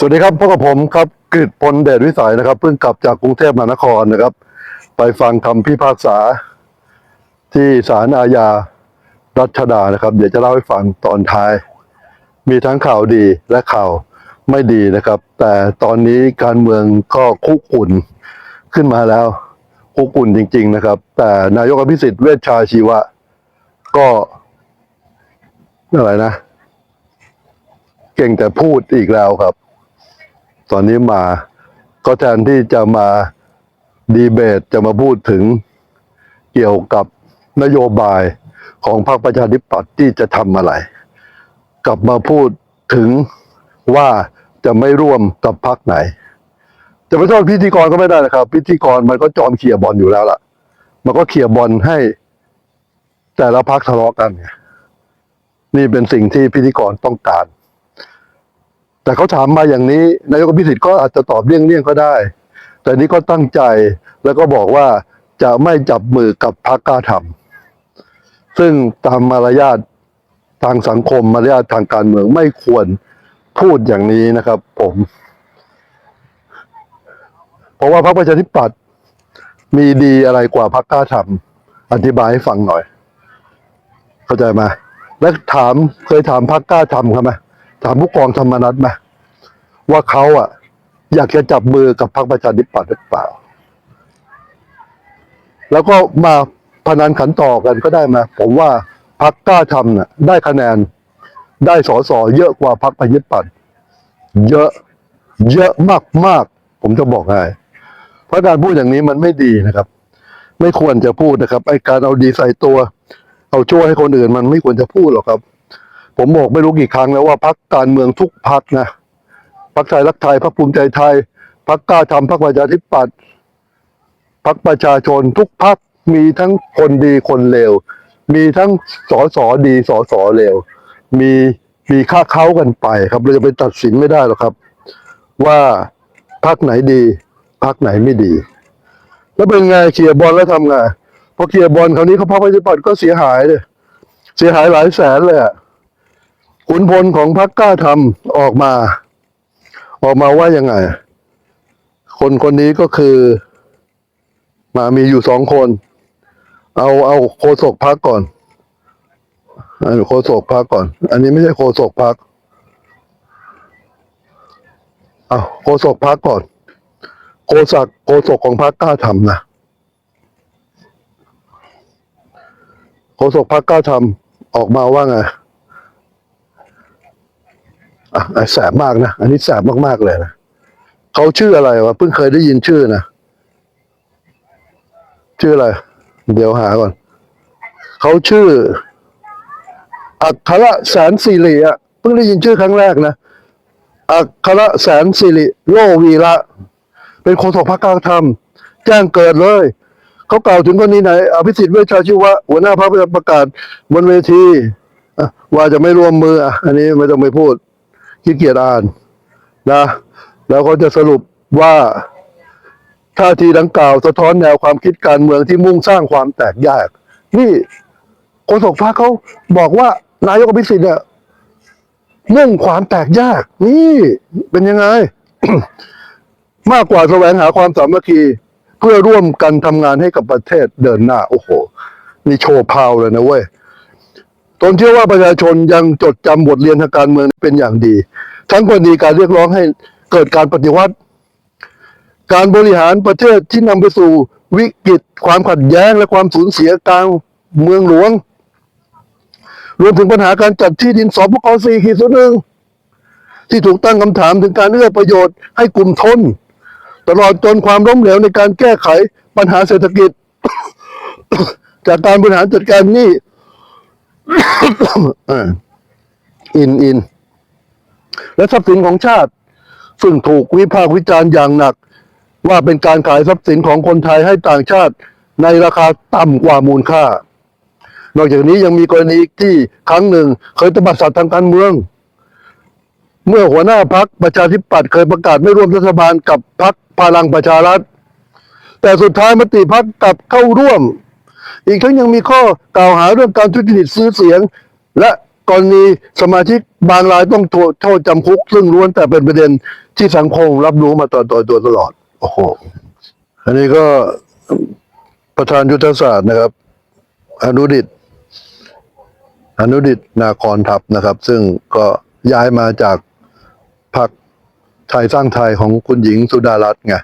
สวัสดีครับพบกับผมครับกฤษพลเดชวิสัยนะครับ เพิ่งกลับจากกรุงเทพมหานครนะครับ ไปฟังคำพิพากษาที่ศาลอาญารัชดานะครับ เดี๋ยวจะเล่าให้ฟังตอนท้าย มีทั้งข่าวดีและข่าวไม่ดีนะครับ แต่ตอนนี้การเมืองก็คุกกุ่นขึ้นมาแล้วคุกกุ่นจริง ๆ นะครับ แต่นายกอภิสิทธิ์เวชชาชีวะ ก็อะไรนะ เก่งแต่พูดอีกแล้วครับ ตอนนี้มา ก็แทนที่จะมาดีเบตจะมาพูดถึงเกี่ยวกับนโยบายของพรรคประชาธิปัตย์ที่จะทำอะไร กลับมาพูดถึงว่าจะไม่ร่วมกับพรรคไหน จะไปโทษพิธีกรก็ไม่ได้นะครับ พิธีกรมันก็จอมเขี่ยบอลอยู่แล้วล่ะ มันก็เขี่ยบอลให้ แต่ละพรรคทะเลาะกัน นี่เป็นสิ่งที่พิธีกรต้องการ แต่เขาถามมาอย่างนี้นายกพิสิทธิ์ก็อาจจะตอบเลี่ยงๆก็ได้ แต่นี้ก็ตั้งใจแล้วก็บอกว่าจะไม่จับมือกับพรรคกล้าทำซึ่งตามมารยาททางสังคมมารยาททางการเมืองไม่ควรพูดอย่างนี้นะครับผม เพราะว่าพรรคประชาธิปัตย์มีดีอะไรกว่าพรรคกล้าทำอธิบายให้ฟังหน่อย เข้าใจไหมแล้วถามเคยถามพรรคกล้าทำเขาไหม ถามผู้กองธรรมนัฐไหมว่าเขาอะ อยากจะจับมือกับพรรคประชาธิปัตย์หรือเปล่า แล้วก็มาพนันขันต่อกันก็ได้มาผมว่าพรรคกล้าทำน่ะ ได้คะแนน ได้สอสอเยอะกว่าพรรคประชาธิปัตย์เยอะ เยอะมากมากผมจะบอกให้เพราะการพูดอย่างนี้มันไม่ดีนะครับ ไม่ควรจะพูดนะครับไอการเอาดีใส่ตัว เอาช่วยให้คนอื่นมันไม่ควรจะพูดหรอกครับ ผมบอกไม่รู้กี่ครั้งแล้วว่าพักการเมืองทุกพักนะพักไทยรักไทยพักภูมิใจไทยพักกล้าทำพักประชาธิปัตย์พักประชาชนทุกพักมีทั้งคนดีคนเลวมีทั้งสอสอดีสอสอเลวมีมีค่าเขากันไปครับเราจะไปตัดสินไม่ได้หรอกครับ ว่าพักไหนดีพักไหนไม่ดี แล้วเป็นไงเคียร์บอลแล้วทำไงพอเคียร์บอลคราวนี้เขาพักประชาธิปัตย์ก็เสียหายเลยเสียหายหลายแสนเลยอะ ขุนพลของพรรคกล้าทำออกมา ออกมาว่ายังไง คนคนนี้ก็คือ มามีอยู่สองคน เอาเอาโคศกพักก่อนเอาโคศกพักก่อน อันนี้ไม่ใช่โคศกพักเอาโคศกพักก่อน โคศักโคศกของพรรคกล้าทำนะโคศกพรรคกล้าทำออกมาว่าไง แสบมากนะ อันนี้แสบมากๆเลยนะเขาชื่ออะไรวะเพิ่งเคยได้ยินชื่อนะชื่ออะไร เดี๋ยวหาก่อนเขาชื่อ อัครแสนสิริอะเพิ่งได้ยินชื่อครั้งแรกนะอัครแสนสิริโลวีระเป็นโฆษกพรรคกางธรรม แจ้งเกิดเลยเขากล่าวถึงกรณีไหนอภิสิทธิ์เวชชาชีวะหัวหน้าพรรคประกาศบนเวทีว่าจะไม่ร่วมมืออันนี้ไม่ต้องไปพูด ขี้เกียจอ่านนะ แล้วก็จะสรุปว่าท่าทีดังกล่าวสะท้อนแนวความคิดการเมืองที่มุ่งสร้างความแตกแยก นี่โฆษกพรรคเขาบอกว่านายกอภิสิทธิ์เนี่ยมุ่งความแตกแยก นี่เป็นยังไง มากกว่าแสวงหาความสามัคคีเพื่อร่วมกันทำงานให้กับประเทศเดินหน้า โอ้โห นี่โชว์พาวเลยนะเว้ย ตนเชื่อว่าประชาชนยังจดจำบทเรียนทางการเมืองเป็นอย่างดี ทั้งกรณีการเรียกร้องให้เกิดการปฏิวัติ การบริหารประเทศที่นำไปสู่วิกฤตความขัดแย้งและความสูญเสียกลางเมืองหลวง รวมถึงปัญหาการจัดที่ดินสปกสี่ขีดศูนหนึ่งที่ถูกตั้งคำถามถึงการเอื้อประโยชน์ให้กลุ่มทน ตลอดจนความล้มเหลวในการแก้ไขปัญหาเศรษฐกิจ จากการบริหารจัดการหนี้ อินอิน และทรัพย์สินของชาติ ซึ่งถูกวิพากษ์วิจารณ์อย่างหนัก ว่าเป็นการขายทรัพย์สินของคนไทยให้ต่างชาติ ในราคาต่ำกว่ามูลค่า นอกจากนี้ยังมีกรณีที่ครั้งหนึ่งเคยตบัดสัตว์ทางการเมือง เมื่อหัวหน้าพักประชาธิปัตย์เคยประกาศไม่ร่วมรัฐบาลกับพักพลังประชารัฐ แต่สุดท้ายมติพักกลับเข้าร่วม อีกทั้งยังมีข้อกล่าวหาเรื่องการทุจริตซื้อเสียง และกรณีสมาชิกบางรายต้องโทษจำคุก ซึ่งล้วนแต่เป็นประเด็นที่สังคมรับรู้มาต่อต่อตัวตลอด โอ้โห อันนี้ก็ประธานยุทธศาสตร์นะครับ อนุดิต อนุดิตนาคอนทัพนะครับ ซึ่งก็ย้ายมาจากพรรคไทยสร้างไทยของคุณหญิงสุดารัตน์ไง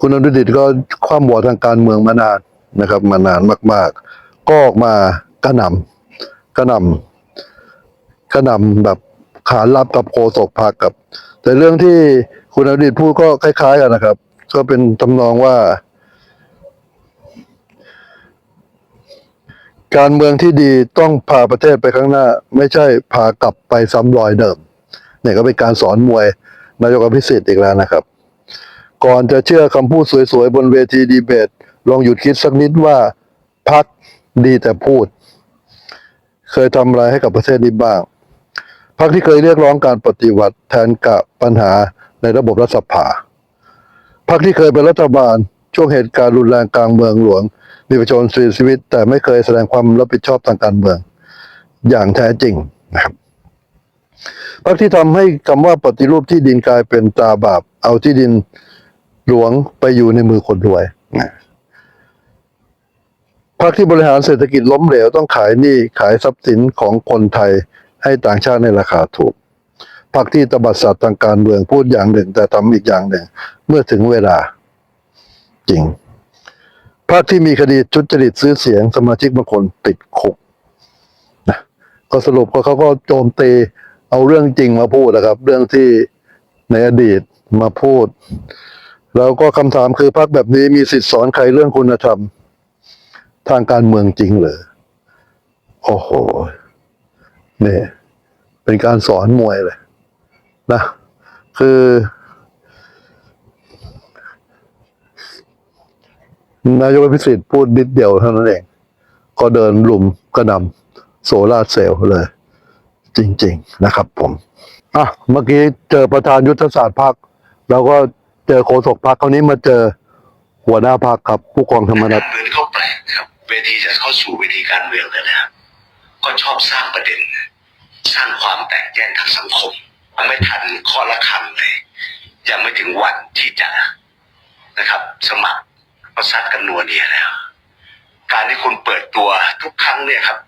คุณอนุดิตก็คว่ำบอดทางการเมืองมานาน นะครับ มานานมาก ๆ ก็ออกมากระหน่ำกระหน่ำกระหน่ำแบบขานรับกับโคศกพรรคกับ แต่เรื่องที่คุณอดิตพูดก็คล้าย ๆ กันนะครับ ก็เป็นทำนองว่า การเมืองที่ดีต้องพาประเทศไปข้างหน้า ไม่ใช่พากลับไปซ้ำรอยเดิมเนี่ยก็เป็นการสอนมวยนายกอภิสิทธิ์อีกแล้วนะครับ ก่อนจะเชื่อคำพูดสวยๆ บนเวทีดีเบต ลองหยุดคิดสักนิดว่าพักดีแต่พูด เคยทำอะไรให้กับประเทศนี้บ้างพักที่เคยเรียกร้องการปฏิวัติแทนกับปัญหาในระบบรัฐสภาพักที่เคยเป็นรัฐบาลช่วงเหตุการณ์รุนแรงกลางเมืองหลวง มีประชาชนเสียชีวิต แต่ไม่เคยแสดงความรับผิดชอบทางการเมือง อย่างแท้จริงนะครับพรรคที่ทำให้คำว่าปฏิรูปที่ดินกลายเป็นตาบาปเอาที่ดินหลวงไปอยู่ในมือคนรวยนะ พรรคที่บริหารเศรษฐกิจล้มเหลวต้องขายหนี้ขายทรัพย์สินของคนไทยให้ต่างชาติในราคาถูกพรรคที่ตบัดสัตว์ทางการเมืองพูดอย่างหนึ่ง แต่ทำอีกอย่างหนึ่ง เมื่อถึงเวลา จริงพรรคที่มีคดีทุดจริตซื้อเสียงสมาชิกบางคนติดคุกนะก็สรุปก็เขาก็โจมตีเอาเรื่องจริงมาพูดนะครับ เรื่องที่ในอดีตมาพูด แล้วก็คำถามคือพรรคแบบนี้มีสิทธิ์สอนใครเรื่องคุณธรรม ทางการเมืองจริงเหรอ โอ้โห เนี่ย เป็นการสอนมวยเลย นะ คือ นายกพิสิทธิ์พูดนิดเดียวเท่านั้นเอง ก็เดินหลุมกระนำโซลาเซลล์เลย จริง ๆ นะครับผม อะ เมื่อกี้เจอประธานยุทธศาสตร์พักเราก็เจอโฆษกพักคราวนี้มาเจอหัวหน้าพักครับ ผู้กองธรรมนัฐกา เวทีจะเข้าสู่เวทีการเมืองแล้วนะครับ ก็ชอบสร้างประเด็น สร้างความแตกแยกทางสังคมยังไม่ทันข้อละคำเลยยังไม่ถึงวันที่จะนะครับ สมัครก็ซัดกันนัวเนียแล้ว การที่คุณเปิดตัวทุกครั้งเนี่ยครับ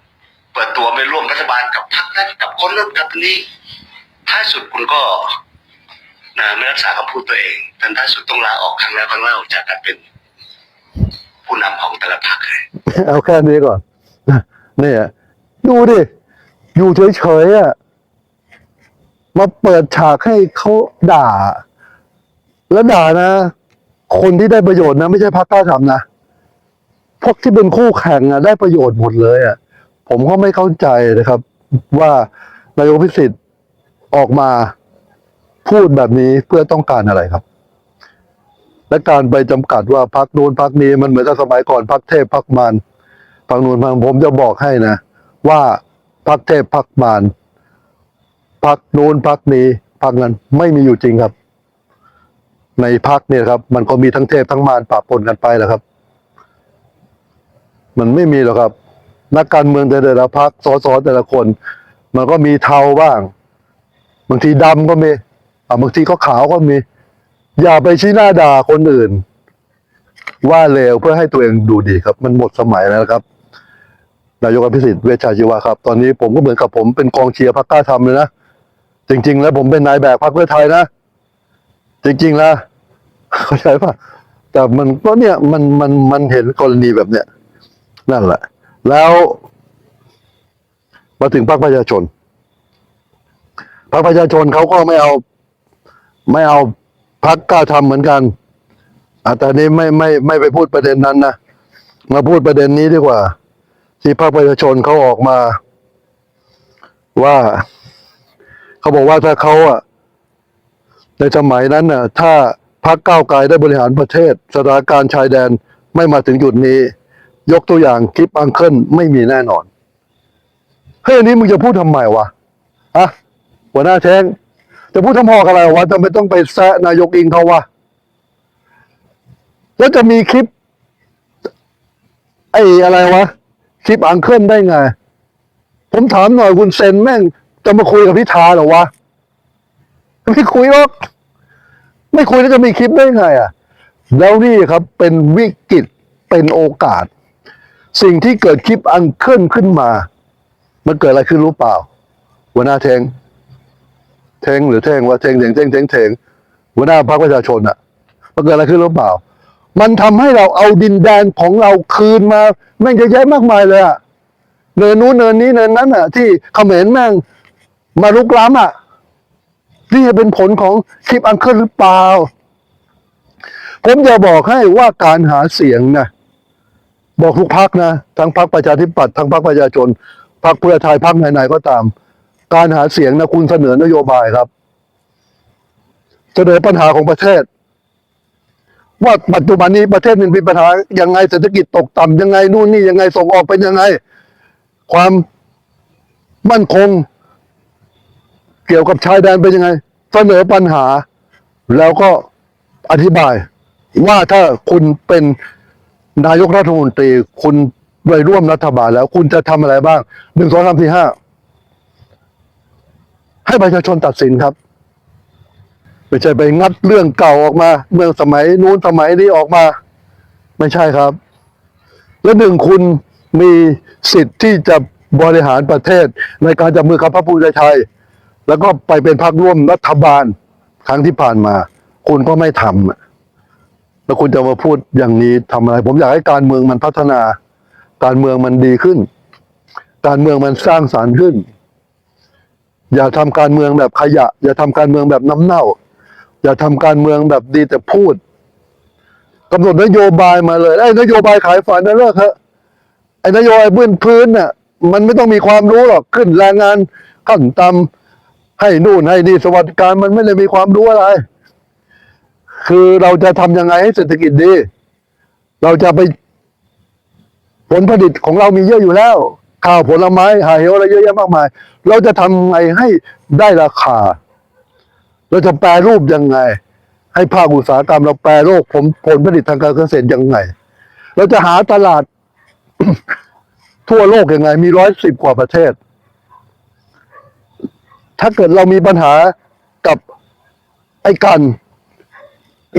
เปิดตัวไม่ร่วมรัฐบาลกับพรรคนั้นกับคนนั้นกับนนี้ท้ายสุดคุณก็นะไม่รักษาคำพูดตัวเองทันท้ายสุดต้องลาออกครั้งแล้วครั้งเล่าจากการเป็น ผู้นำของแต่ละพรรคเลยเอาแค่นี้ก่อนเนี่ยดูดิ อยู่เฉยๆอะมาเปิดฉากให้เขาด่า แล้วด่านะ คนที่ได้ประโยชน์นะ ไม่ใช่พรรคกล้าทำนะพวกที่เป็นคู่แข่งอะ ได้ประโยชน์หมดเลยอะ ผมก็ไม่เข้าใจนะครับ ว่านายกพิสิทธิ์ออกมาพูดแบบนี้เพื่อต้องการอะไรครับ และการไปจำกัดว่าพักนู้นพักนี้มันเหมือนกับสมัยก่อนพักเทพพักมารพักนู้นพักผมจะบอกให้นะ ว่าพักเทพพักมารพักนู้นพักนี้พักนั้นไม่มีอยู่จริงครับ ในพักเนี่ยครับ มันก็มีทั้งเทพทั้งมารปะปนกันไปแหละครับ มันไม่มีหรอกครับ นักการเมืองแต่ละพักสสแต่ละคน มันก็มีเทาบ้าง บางทีดำก็มีอะบางทีก็ขาวก็มี อย่าไปชี้หน้าด่าคนอื่น ว่าเลวเพื่อให้ตัวเองดูดีครับ มันหมดสมัยแล้วครับ นายกอภิสิทธิ์เวชชาชีวะครับ ตอนนี้ผมก็เหมือนกับผมเป็นกองเชียร์พรรคกล้าทำเลยนะ จริง ๆ แล้วผมเป็นนายแบบพรรคเพื่อไทยนะ จริงๆแล้วเข้าใจปะแต่มันก็เนี่ยมันมันมันเห็นกรณีแบบเนี้ยนั่นแหละ แล้วมาถึงพรรคประชาชนพรรคประชาชนเขาก็ไม่เอาไม่เอา พักกล้าทำเหมือนกันอะแต่นี้ไม่ไม่ไม่ไปพูดประเด็นนั้นนะมาพูดประเด็นนี้ดีกว่า ที่พรรคประชาชนเขาออกมา ว่าเขาบอกว่าถ้าเขาอะ ในสมัยนั้นน่ะ ถ้าพรรคก้าวไกลได้บริหารประเทศสถานการณ์ชายแดนไม่มาถึงจุดนี้ ยกตัวอย่างคลิปอังเคิลไม่มีแน่นอนเฮ้ยอันนี้มึงจะพูดทำไมวะอะหัวหน้าแท้ง จะพูดทำหอกอะไรวะทำไม่ต้องไปแซะนายกอิงเขาวะแล้วจะมีคลิป ไอ้อะไรวะ คลิปอังเคิลได้ไง ผมถามหน่อยคุณเซนแม่ง จะมาคุยกับพิธาหรอวะไม่คุยหรอกไม่คุยแล้วจะมีคลิปได้ไงอะ แล้วนี่ครับเป็นวิกฤตเป็นโอกาส สิ่งที่เกิดคลิปอันเคลนขึ้นมา มันเกิดอะไรขึ้นรู้เปล่าหัวหน้าเทง เทงหรือเทงว่าเทงเทงเทงเทงเทงหัวหน้าพรรคประชาชนอะมันเกิดอะไรขึ้นรู้เปล่า มันทำให้เราเอาดินแดนของเราคืนมาแม่งเยอะแยะมากมายเลยอะเนินนู้นเนินนี้เนินนั้นอะที่เขมรแม่งมาลุกล้ำอะนี่จะเป็นผลของคลิปอันเคิลหรือเปล่า ผมจะบอกให้ว่าการหาเสียงนะบอกทุกพักนะทั้งพักประชาธิปัตย์ทั้งพักประชาชนพักเพื่อไทยพักไหนๆก็ตาม การหาเสียงนะคุณเสนอนโยบายครับ เสนอปัญหาของประเทศ ว่าปัจจุบันนี้ประเทศมันมีปัญหายังไงเศรษฐกิจตกต่ำยังไงนู่นนี่ยังไงส่งออกเป็นยังไง ความมั่นคง เกี่ยวกับชายแดนเป็นยังไง เสนอปัญหา แล้วก็อธิบาย ว่าถ้าคุณเป็นนายกรัฐมนตรี คุณไปร่วมรัฐบาลแล้ว คุณจะทำอะไรบ้างหนึ่งสองสามสี่ห้า ให้ประชาชนตัดสินครับไม่ใช่ไปงัดเรื่องเก่าออกมา เมื่อสมัยนู้นสมัยนี้ออกมา ไม่ใช่ครับ และหนึ่งคุณมีสิทธิ์ที่จะบริหารประเทศ ในการจับมือกับพรรคภูมิใจไทย แล้วก็ไปเป็นพรรคร่วมรัฐบาลครั้งที่ผ่านมา คุณก็ไม่ทำแล้วคุณจะมาพูดอย่างนี้ทำอะไร ผมอยากให้การเมืองมันพัฒนา การเมืองมันดีขึ้น การเมืองมันสร้างสารรค์ขึ้น อย่าทำการเมืองแบบขยะ อย่าทำการเมืองแบบน้ำเน่า อย่าทำการเมืองแบบดีแต่พูดกำหนดนโยบายมาเลยไอ้นโยบายขายฝันนะเลิกเถอะไอ้นโยบายพื้นพื้นน่ะ มันไม่ต้องมีความรู้หรอกขึ้นแรงงานขั้นต่ำให้นู่นให้นี่สวัสดิการมันไม่ได้มีความรู้อะไร คือเราจะทำยังไงให้เศรษฐกิจดี เราจะไปผลผลิตของเรามีเยอะอยู่แล้ว ข้าวผลไม้หาเหวอะไรเยอะแยะมากมาย เราจะทำไงให้ได้ราคา เราจะแปรรูปยังไง ให้ภาคอุตสาหกรรมเราแปรรูปผลผลผลิตทางการเกษตรยังไง เราจะหาตลาด ทั่วโลกยังไง มีร้อยสิบกว่าประเทศ ถ้าเกิดเรามีปัญหากับไอ้กัน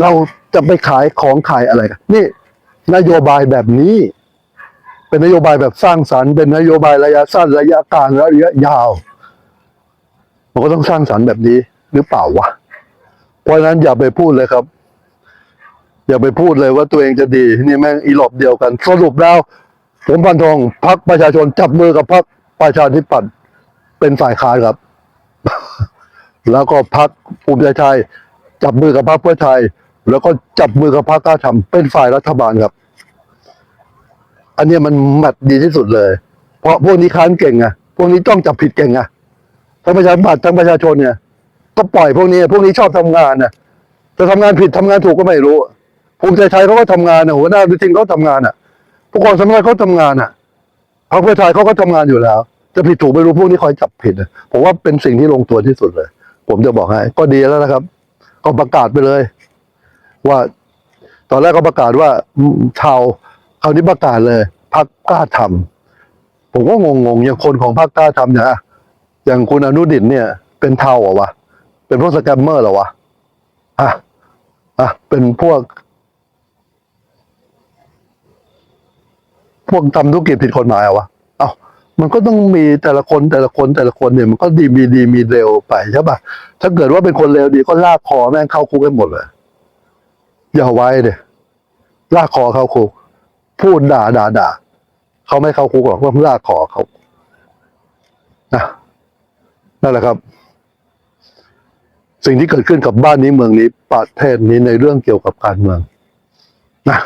เราจะไปขายของขายอะไร นี่นโยบายแบบนี้ เป็นนโยบายแบบสร้างสรรค์เป็นนโยบายระยะสั้นระยะกลางและระยะยาว มันก็ต้องสร้างสรรค์แบบนี้หรือเปล่าวะเพราะฉะนั้นอย่าไปพูดเลยครับ อย่าไปพูดเลยว่าตัวเองจะดีนี่แม่งอีหลอบเดียวกัน สรุปแล้วผมพันทองพักประชาชนจับมือกับพักประชาธิปัตย์เป็นฝ่ายค้านครับ แล้วก็พักภูมิใจไทย จับมือกับพรรคเพื่อไทย แล้วก็จับมือกับพรรคกล้าทำเป็นฝ่ายรัฐบาลครับ อันนี้มันแมทดีที่สุดเลย เพราะพวกนี้ค้านเก่งไงพวกนี้ต้องจับผิดเก่งไงทั้งประชาธิปัตย์ทั้งประชาชนเนี่ย ก็ปล่อยพวกนี้ พวกนี้ชอบทำงานนะจะทำงานผิดทำงานถูกก็ไม่รู้ภูมิใจไทยเขาก็ทำงานนะหัวหน้าวิทินเขาทำงานอะผู้กองสำนักเขาทำงานอะพรรคเพื่อไทยเขาก็ทำงานอยู่แล้ว จะผิดถูกไม่รู้พวกนี้คอยจับผิดนะผมว่าเป็นสิ่งที่ลงตัวที่สุดเลย ผมจะบอกให้ก็ดีแล้วนะครับ ก็ประกาศไปเลย ว่า ตอนแรกก็ประกาศว่าชาว คราวนี้ประกาศเลยพักกล้าทำผมก็งงๆอย่างคนของพักกล้าทำเนี่ยอะอย่างคุณอนุดิตเนี่ย เป็นเทาเหรอวะเป็นพวกสแกมเมอร์เหรอวะอะอะเป็นพวก พวกทำธุรกิจผิดกฎหมายเหรอวะเอ้ามันก็ต้องมีแต่ละคนแต่ละคนแต่ละคนเนี่ย มันก็ดีมีดีมีเร็วไปใช่ปะถ้าเกิดว่าเป็นคนเลวดีก็ลากคอแม่งเข้าคุกกันหมดเลยอย่าไว้เดยลากคอเข้าคุก พูดด่าด่าด่าเขาไม่เข้าคุกหรอกเพราะลากคอเขานะนั่นแหละครับ สิ่งที่เกิดขึ้นกับบ้านนี้เมืองนี้ ประเทศนี้ในเรื่องเกี่ยวกับการเมืองนะ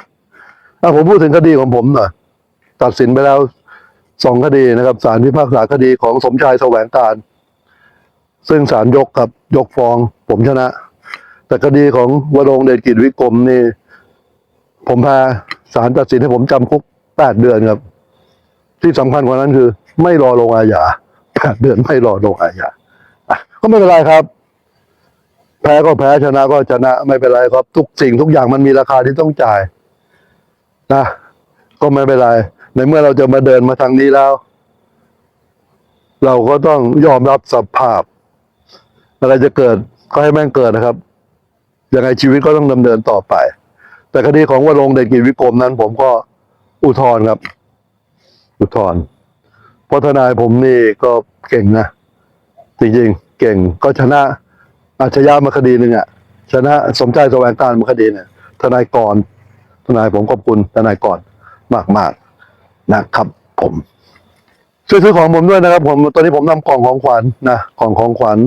ถ้าผมพูดถึงคดีของผมหน่อยตัดสินไปแล้วสองคดีนะครับศาลพิพากษาคดีของสมชายแสวงการ ซึ่งศาลยกครับยกฟ้อง ผมชนะ แต่คดีของวรงเดชกิจวิกรมนี่ ผมแพ้ ศาลตัดสินให้ผมจำคุกแปดเดือนครับ ที่สำคัญกว่านั้นคือ ไม่รอลงอาญาแปดเดือนไม่รอลงอาญาก็ไม่เป็นไรครับ แพ้ก็แพ้ชนะก็ชนะไม่เป็นไรครับ ทุกสิ่งทุกอย่างมันมีราคาที่ต้องจ่ายนะก็ไม่เป็นไร ในเมื่อเราจะมาเดินมาทางนี้แล้ว เราก็ต้องยอมรับสภาพ อะไรจะเกิดก็ให้แม่งเกิดนะครับยังไงชีวิตก็ต้องดำเนินต่อไป แต่คดีของวรงเดชกิจวิกรมนั้น ผมก็อุทธรณ์ครับ อุทธรณ์เพราะทนายผมนี่ก็เก่งนะจริงๆเก่งก็ชนะอาชญามาคดีหนึ่งอะชนะสมใจแสวงการมาคดีเนี่ยทนายกรทนายผมขอบคุณทนายกรมากๆนะครับ ผมช่วยซื้อของผมด้วยนะครับ ผมตอนนี้ผมนำกล่องของขวัญนะกล่องของขวัญ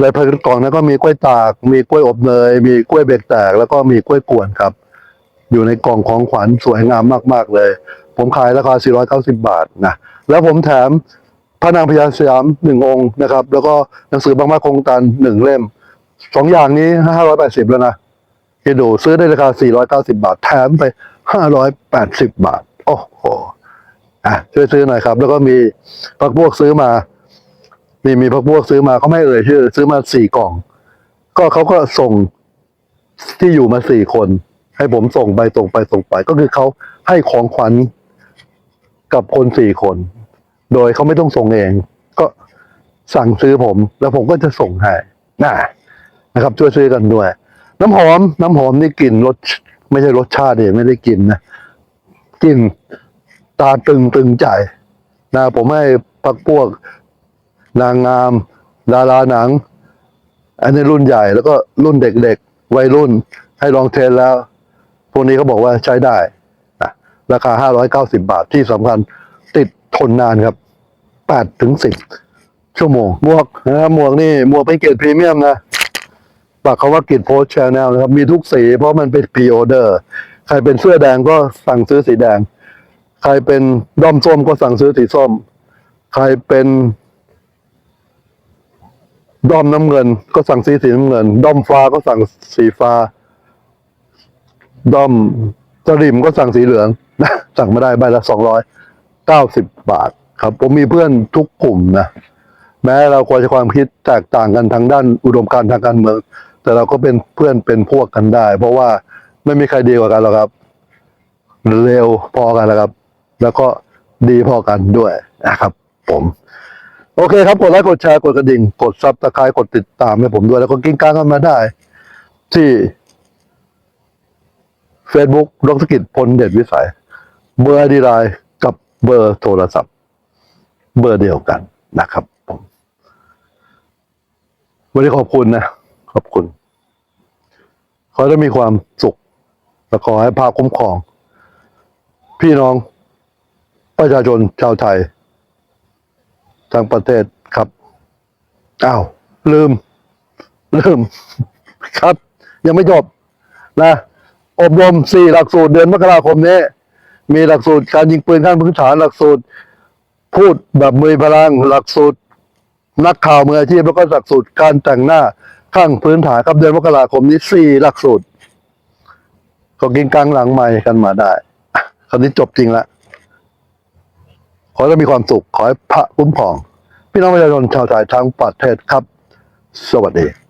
ในภายกล่องนั้นก็มีกล้วยตาก มีกล้วยอบเนย มีกล้วยเบรกแตกแล้วก็มีกล้วยกวนครับ อยู่ในกล่องของขวัญสวยงามมาก ๆ เลย ผมขายราคา 490 บาทนะแล้วผมแถมพระนางพญาสยามหนึ่งองค์นะครับ แล้วก็หนังสือบางมาคงตันหนึ่งเล่มสองอย่างนี้ 580 แล้วนะคิดดูซื้อได้ราคา 490 บาท แถมไป 580 บาท โอ้โหอะช่วยซื้อหน่อยครับ แล้วก็มีพักพวกซื้อมามีมีพักพวกซื้อมาเขาไม่เอ่ยชื่อ ซื้อมาสี่กล่อง ก็เขาก็ส่งที่อยู่มาสี่คน ให้ผมส่งไปส่งไปส่งไป ก็คือเขาให้ของขวัญกับคนสี่คน โดยเขาไม่ต้องส่งเอง ก็สั่งซื้อผม แล้วผมก็จะส่งให้นะนะครับ ช่วยซื้อกันด้วย น้ำหอม น้ำหอมนี่กลิ่นรสไม่ใช่รสชาติเองไม่ได้กลิ่นนะกลิ่นตาตึงตึงใจนะผมให้พักพวก นางงาม ดาราหนัง อันนี้รุ่นใหญ่แล้วก็รุ่นเด็กๆวัยรุ่นให้ลองเทนแล้ว พวกนี้เขาบอกว่าใช้ได้นะราคา 590 บาทที่สำคัญติดทนนานครับ8ถึง10 ชั่วโมง หมวกนะครับหมวกนี่หมวกเป็นเกรดพรีเมียมนะปากคาว่ากิจโพสชแนลนะครับ มีทุกสีเพราะมันเป็นพรีออเดอร์ ใครเป็นเสื้อแดงก็สั่งซื้อสีแดง ใครเป็นด้อมส้มก็สั่งซื้อสีส้ม ใครเป็นด้อมน้ำเงินก็สั่งสีสีน้ำเงิน ด้อมฟ้าก็สั่งสีฟ้า ด้อมสลิมก็สั่งสีเหลืองนะสั่งไม่ได้ใบละสองร้อยเก้าสิบบาทครับ ผมมีเพื่อนทุกกลุ่มนะแม้เราควรจะความคิดแตกต่างกันทางด้านอุดมการทางการเมือง แต่เราก็เป็นเพื่อนเป็นพวกกันได้ เพราะว่าไม่มีใครดีกว่ากันหรอกครับ เร็วพอกันแล้วครับ แล้วก็ดีพอกันด้วยนะครับ ผม โอเคครับกดไลค์กดแชร์กดกระดิ่ง กดซับสไครต์กดติดตามให้ผมด้วย แล้วก็กิ้งก้างกันมาได้ ที่ Facebook ดรกิจพลเดชวิสัย เบอร์ดีไลน์กับเบอร์โทรศัพท์ เบอร์เดียวกันนะครับผมวันนี้ขอบคุณนะ ขอบคุณขอให้มีความสุข และขอให้ภาพคุ้มครอง พี่น้องประชาชนชาวไทย ทั้งประเทศครับอ้าวลืม ลืม ครับ ยังไม่จบนะ อบรมสี่หลักสูตรเดือนมกราคมนี้ มีหลักสูตรการยิงปืนขั้นพื้นฐานหลักสูตร พูดแบบมือพลังหลักสูตร นักข่าวมืออาชีพแล้วก็หลักสูตรการแต่งหน้าข้างพื้นฐานครับเดือนมกราคมนี้สี่หลักสูตรก็กินกลางหลังใหม่กันมาได้คราวนี้จบจริงแล้วขอให้มีความสุขขอให้พระคุ้มครอง พี่น้องประชาชนชาวไทยทั้งประเทศครับ สวัสดี